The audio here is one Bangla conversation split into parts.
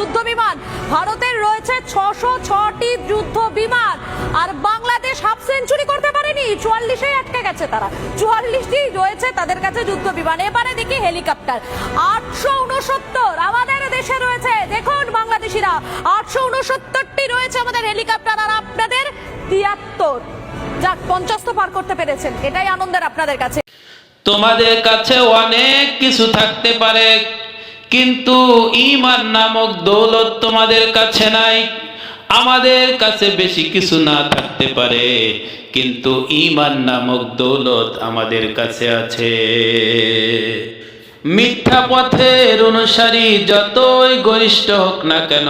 যুদ্ধ বিমান ভারতের রয়েছে ছশো ছটি যুদ্ধ বিমান আর বাংলাদেশ হাফ সেঞ্চুরি করতে পারেনি। চুয়াল্লিশে আটকে গেছে তারা। চুয়াল্লিশটি রয়েছে তাদের কাছে যুদ্ধ বিমান এবারে দেখি হেলিকপ্টার। আটশো উনসত্তর আমাদের দেশে রয়েছে। দেখুন বাংলাদেশিরা, আটশো উনসত্তরটি রয়েছে আমাদের হেলিকপ্টার। আর আপনাদের তিয়াত্তর। যাক, পঞ্চাশ পার করতে পেরেছেন। এটাই আনন্দের আপনাদের কাছে। তোমাদের কাছে অনেক কিছু থাকতে পারে। কিন্তু ইমান নামক দৌলত তোমাদের কাছে নাই। আমাদের কাছে বেশি কিছু না থাকতে পারে, কিন্তু ইমান নামক দৌলত আমাদের কাছে আছে। মিথ্যা পথের অনুসারী যতই গরিষ্ঠ হোক না কেন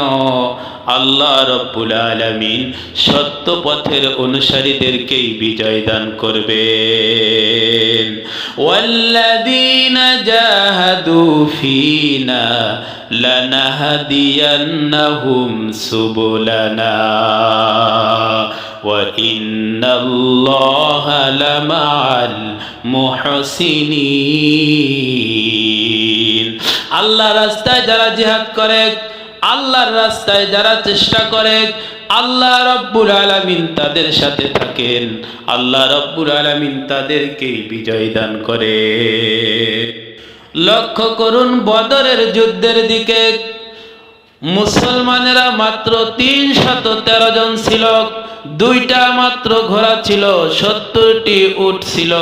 আল্লাহ রব্বুল আলামিন সত্য পথের অনুসারীদেরকেই বিজয় দান করবেন ওয়াল্লাযীন জাহাদু ফীনা লানাহদিয়ান্নাহুম সুবুলানা وإن الله لمع المحسنين আল্লাহ রাস্তায় যারা জিহাদ করে আল্লাহর রাস্তায় যারা চেষ্টা করে, আল্লাহ রব্বুল আলামিন তাদের সাথে থাকেন। আল্লাহ রব্বুল আলামিন তাদেরকেই বিজয় দান করে। লক্ষ্য করুন বদরের যুদ্ধের দিকে। মুসলমানেরা মাত্র তিন শত তেরো জন ছিল, দুইটা মাত্র ঘোড়া ছিল, সত্তরটি উট ছিল।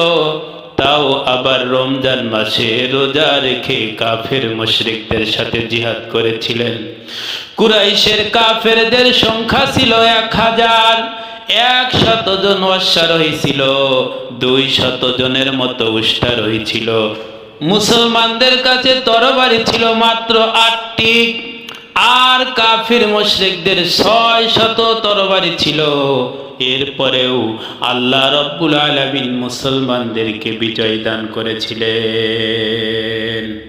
তাও আবার রমজান মাসে রোজা রেখে কাফের মুশরিকদের সাথে জিহাদ করেছিলেন। কুরাইশের কাফেরদের সংখ্যা ছিল এক হাজার, এক শত জন অশ্বারোহী ছিল, দুই শত জনের মতো উষ্ঠারোহী ছিল। মুসলমানদের কাছে তরবারি ছিল মাত্র আটটি, আর কাফির মুশরিকদের ছয় শত তরবারি ছিল। এরপরেও আল্লাহ রব্বুল আলামিন মুসলমানদেরকে বিজয় দান করেছিলেন।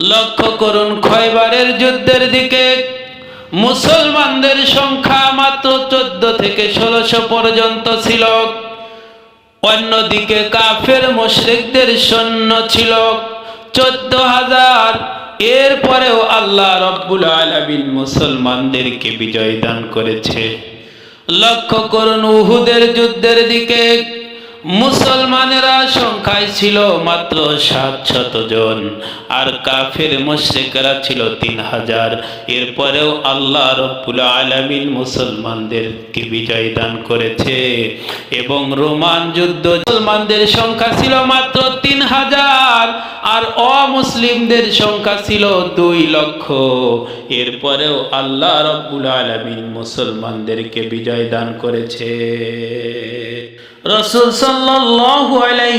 লক্ষ্য করুন, খয়বারের যুদ্ধের দিকে মুসলমানদের সংখ্যা মাত্র চোদ্দ থেকে ষোলোশো পর্যন্ত ছিল। অন্যদিকে কাফের মুশরিকদের সৈন্য ছিল চোদ্দ হাজার। এরপরেও আল্লাহ রব্বুল আলামিন মুসলমানদেরকে বিজয় দান করেছে। লক্ষ্য করুন উহুদের যুদ্ধের দিকে। মুসলমানেরা সংখ্যায় ছিল মাত্র সাত শত জন, আর কাফের মুশরিকরা ছিল তিন হাজার। এরপরেও আল্লাহ রব্বুল আলামিন মুসলমানদেরকে বিজয় দান করেছে। এবং রোমান যুদ্ধ মুসলমানদের সংখ্যা ছিল মাত্র অমুসলিমদের সংখ্যা ছিল দুই লক্ষ। এরপরেও আল্লাহ রব্বুল আলামিন মুসলমানদেরকে বিজয় দান করেছে। রসুল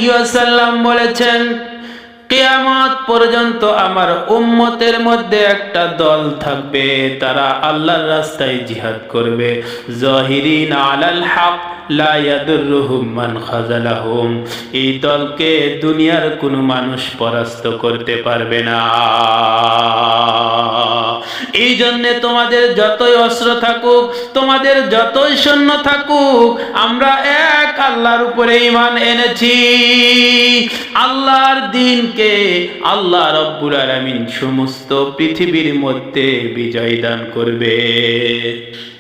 ওয়াসাল্লাম বলেছেন, কিয়ামত পর্যন্ত আমার উম্মতের মধ্যে একটা দল থাকবে, তারা আল্লাহর রাস্তায় জিহাদ করবে। জহিরিন আলাল হক এই দলকে দুনিয়ার কোনো মানুষ পরাস্ত করতে পারবে না। এই জন্য তোমাদের যতই অস্ত্র থাকুক, তোমাদের যতই সৈন্য থাকুক, আমরা এক আল্লাহর উপরে ইমান এনেছি। আল্লাহর দিনকে আল্লাহ রব্বুল আলামিন সমস্ত পৃথিবীর মধ্যে বিজয় দান করবে।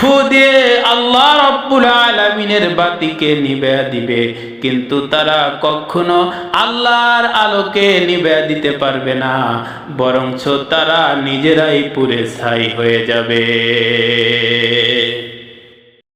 ফু আল্লাহ রব্বুল বাতিকে দিবে। কিন্তু তারা আল্লাহর আলোকে দিতে পারবে না তারা নিজেরাই পুরে ছাই হয়ে যাবে।